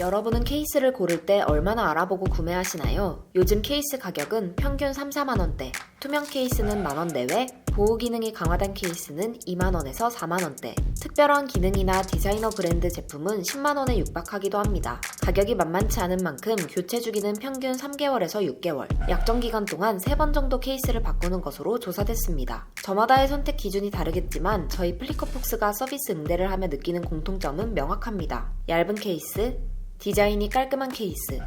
여러분은 케이스를 고를 때 얼마나 알아보고 구매하시나요? 요즘 케이스 가격은 평균 3, 4만원대, 투명 케이스는 만원 내외, 보호 기능이 강화된 케이스는 2만원에서 4만원대, 특별한 기능이나 디자이너 브랜드 제품은 10만원에 육박하기도 합니다. 가격이 만만치 않은 만큼 교체 주기는 평균 3개월에서 6개월, 약정 기간 동안 3번 정도 케이스를 바꾸는 것으로 조사됐습니다. 저마다의 선택 기준이 다르겠지만 저희 플리커폭스가 서비스 응대를 하며 느끼는 공통점은 명확합니다. 얇은 케이스, 디자인이 깔끔한 케이스,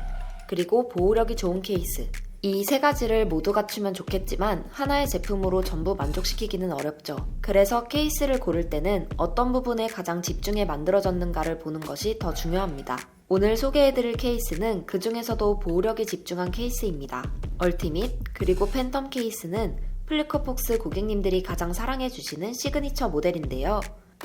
그리고 보호력이 좋은 케이스. 이 세 가지를 모두 갖추면 좋겠지만 하나의 제품으로 전부 만족시키기는 어렵죠. 그래서 케이스를 고를 때는 어떤 부분에 가장 집중해 만들어졌는가를 보는 것이 더 중요합니다. 오늘 소개해드릴 케이스는 그 중에서도 보호력에 집중한 케이스입니다. 얼티밋 그리고 팬텀 케이스는 플리커폭스 고객님들이 가장 사랑해주시는 시그니처 모델인데요.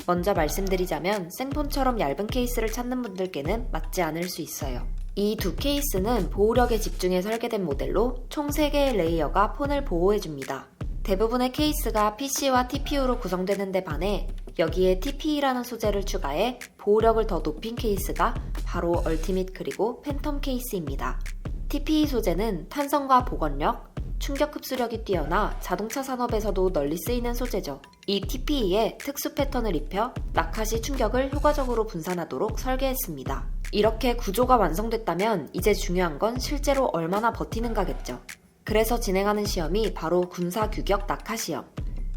먼저 말씀드리자면 생폰처럼 얇은 케이스를 찾는 분들께는 맞지 않을 수 있어요. 이 두 케이스는 보호력에 집중해 설계된 모델로 총 3개의 레이어가 폰을 보호해줍니다. 대부분의 케이스가 PC와 TPU로 구성되는데 반해 여기에 TPE라는 소재를 추가해 보호력을 더 높인 케이스가 바로 얼티밋 그리고 팬텀 케이스입니다. TPE 소재는 탄성과 복원력, 충격 흡수력이 뛰어나 자동차 산업에서도 널리 쓰이는 소재죠. 이 TPE에 특수 패턴을 입혀 낙하시 충격을 효과적으로 분산하도록 설계했습니다. 이렇게 구조가 완성됐다면 이제 중요한 건 실제로 얼마나 버티는가겠죠. 그래서 진행하는 시험이 바로 군사 규격 낙하 시험,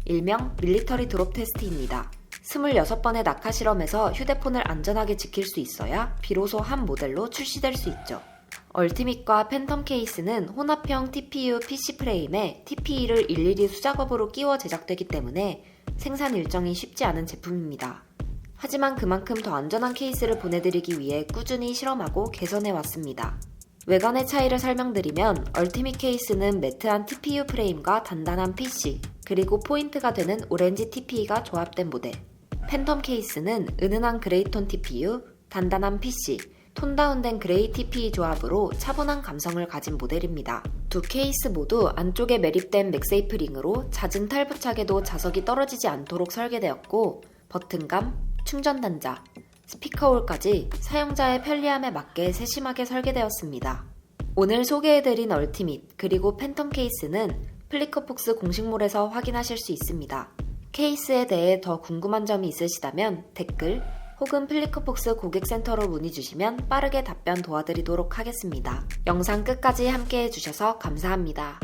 일명 밀리터리 드롭 테스트입니다. 26번의 낙하 실험에서 휴대폰을 안전하게 지킬 수 있어야 비로소 한 모델로 출시될 수 있죠. 얼티밋과 팬텀 케이스는 혼합형 TPU PC 프레임에 TPE를 일일이 수작업으로 끼워 제작되기 때문에 생산 일정이 쉽지 않은 제품입니다. 하지만 그만큼 더 안전한 케이스를 보내드리기 위해 꾸준히 실험하고 개선해 왔습니다. 외관의 차이를 설명드리면 얼티밋 케이스는 매트한 TPU 프레임과 단단한 PC, 그리고 포인트가 되는 오렌지 TPE가 조합된 모델. 팬텀 케이스는 은은한 그레이톤 TPU, 단단한 PC, 톤 다운된 그레이 TPE 조합으로 차분한 감성을 가진 모델입니다. 두 케이스 모두 안쪽에 매립된 맥세이프 링으로 잦은 탈부착에도 자석이 떨어지지 않도록 설계되었고 버튼감, 충전 단자, 스피커홀까지 사용자의 편리함에 맞게 세심하게 설계되었습니다. 오늘 소개해드린 얼티밋 그리고 팬텀 케이스는 플리커폭스 공식몰에서 확인하실 수 있습니다. 케이스에 대해 더 궁금한 점이 있으시다면 댓글 혹은 플리커폭스 고객센터로 문의 주시면 빠르게 답변 도와드리도록 하겠습니다. 영상 끝까지 함께 해주셔서 감사합니다.